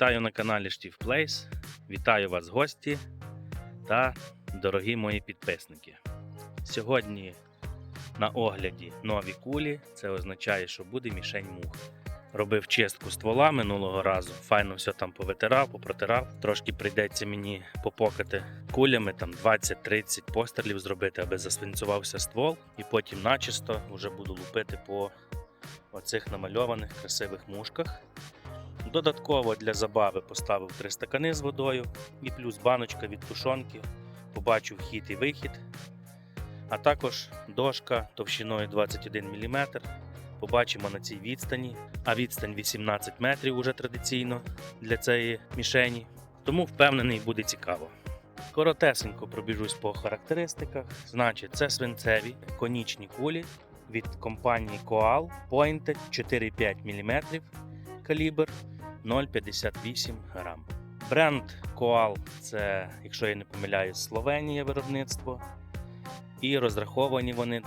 Вітаю на каналі Штів Плейс. Вітаю вас, гості та дорогі мої підписники. Сьогодні на огляді нові кулі. Це означає, що буде мішень мух. Робив чистку ствола минулого разу. Файно все там повитирав, попротирав. Трошки прийдеться мені попокати кулями, там 20-30 пострілів зробити, аби засвинцювався ствол. І потім начисто вже буду лупити по оцих намальованих красивих мушках. Додатково для забави поставив три стакани з водою і плюс баночка від тушонки. Побачив хід і вихід. А також дошка товщиною 21 мм. Побачимо на цій відстані. А відстань 18 метрів уже традиційно для цієї мішені. Тому впевнений буде цікаво. Коротесенько пробіжусь по характеристиках. Значить, це свинцеві конічні кулі від компанії Coal Pointed 4,5 мм калібр 0,58 грам. Бренд Coal це, якщо я не помиляюсь, Словенія виробництво. І розраховані вони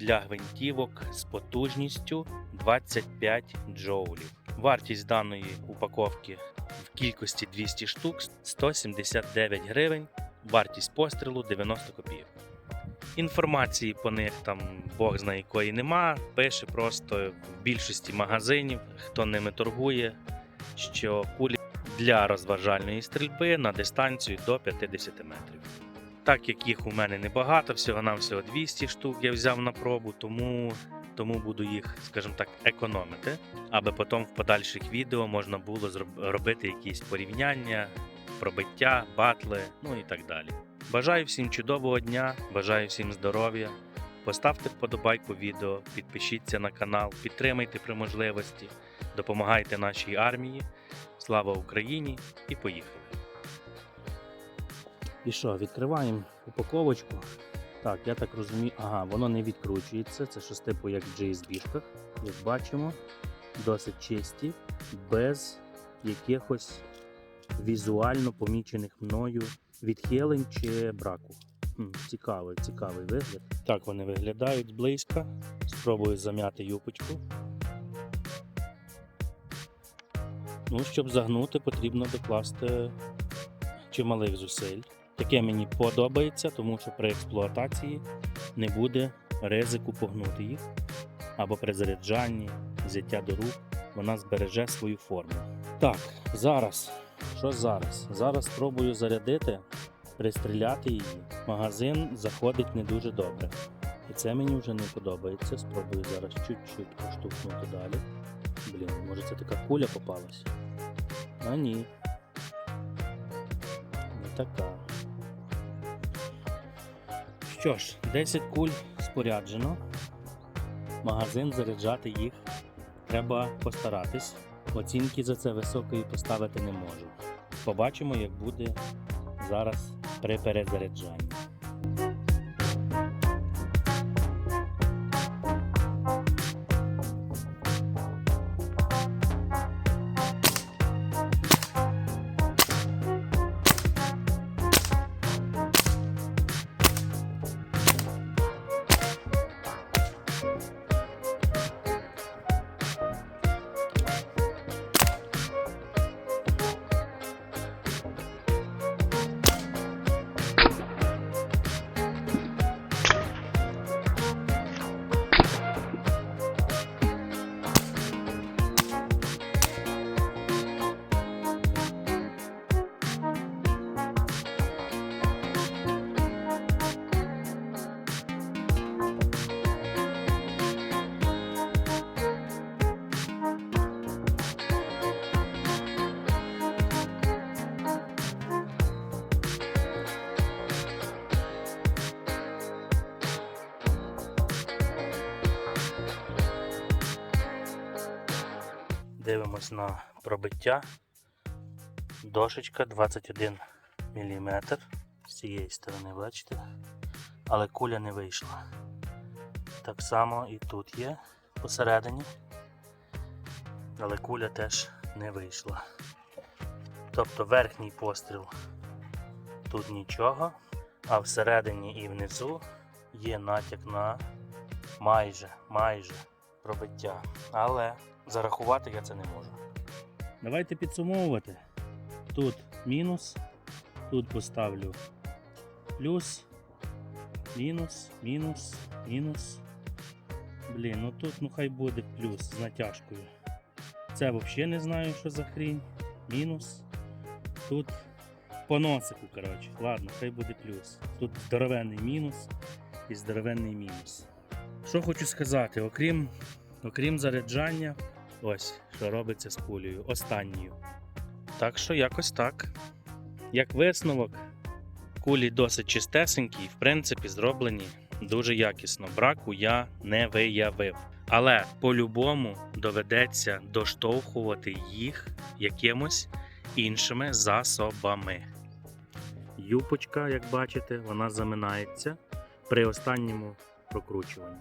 для гвинтівок з потужністю 25 джоулів. Вартість даної упаковки в кількості 200 штук 179 гривень, вартість пострілу 90 копійок. Інформації по них там Бог знає якої нема. Пише просто в більшості магазинів, хто ними торгує, що кулі для розважальної стрільби на дистанцію до 50 метрів. Так як їх у мене небагато, всього-навсього 200 штук я взяв на пробу, тому, тому буду їх, скажімо так, економити, аби потім в подальших відео можна було зроб- робити якісь порівняння, пробиття, батли, ну і так далі. Бажаю всім чудового дня, бажаю всім здоров'я. Поставте вподобайку відео, підпишіться на канал, підтримайте при можливості, допомагайте нашій армії. Слава Україні! І поїхали! І що, відкриваємо упаковочку. Так, я так розумію, ага, воно не відкручується. Це щось типу як в GSB-шках. Як бачимо, досить чисті, без якихось візуально помічених мною відхилень чи браку. Хм, цікавий, цікавий вигляд. Так вони виглядають зблизька. Спробую зам'яти юпочку. Ну, щоб загнути, потрібно докласти чималих зусиль. Таке мені подобається, тому що при експлуатації не буде ризику погнути їх або при заряджанні, взяття до рук, вона збереже свою форму. Так, зараз. Що зараз? Зараз спробую зарядити, пристріляти її. Магазин заходить не дуже добре. І це мені вже не подобається. Спробую зараз чуть-чуть поштовхнути далі. Блін, може це така куля попалась? А ні. Не така. Що ж, 10 куль споряджено. Магазин заряджати їх треба постаратись. Оцінки за це високої поставити не можу. Побачимо, як буде зараз при перезаряджанні. Дивимось на пробиття. Дошечка 21 мм. З цієї сторони, бачите? але куля не вийшла. Так само і тут є посередині, але куля теж не вийшла. Тобто верхній постріл тут нічого, а всередині і внизу є натяк на майже, майже пробиття. Але зарахувати я це не можу. Давайте підсумовувати. Тут мінус, тут поставлю плюс, мінус, мінус, мінус. Блін, ну тут ну хай буде плюс з натяжкою. Це взагалі не знаю, що за хрінь. Мінус. Тут по носику, коротше. Ладно, хай буде плюс. Тут здоровенний мінус і здоровенний мінус. Що хочу сказати, окрім, окрім заряджання, ось що робиться з кулею, останньою. Так що якось так. Як висновок, кулі досить чистесенькі в принципі зроблені дуже якісно. Браку я не виявив. Але по-любому доведеться доштовхувати їх якимось іншими засобами. Юпочка, як бачите, вона заминається при останньому прокручуванні.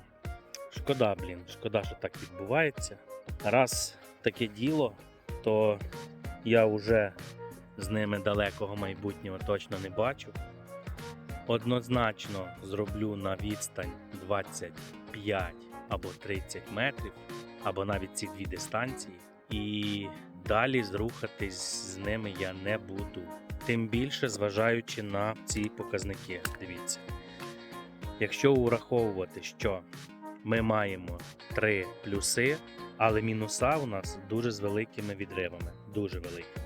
Шкода, блін, шкода, що так відбувається. Раз таке діло, то я вже з ними далекого майбутнього точно не бачу. Однозначно зроблю на відстань 25 або 30 метрів, або навіть ці дві дистанції. І далі зрухатись з ними я не буду. Тим більше зважаючи на ці показники. Дивіться. Якщо ураховувати, що ми маємо три плюси, але мінуса у нас дуже з великими відривами. Дуже великими.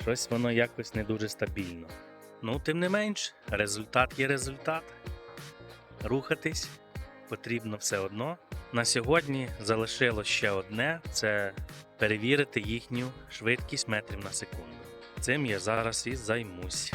Щось воно якось не дуже стабільно. Ну, тим не менш, результат є результат. Рухатись потрібно все одно. На сьогодні залишилось ще одне: це перевірити їхню швидкість метрів на секунду. Цим я зараз і займусь.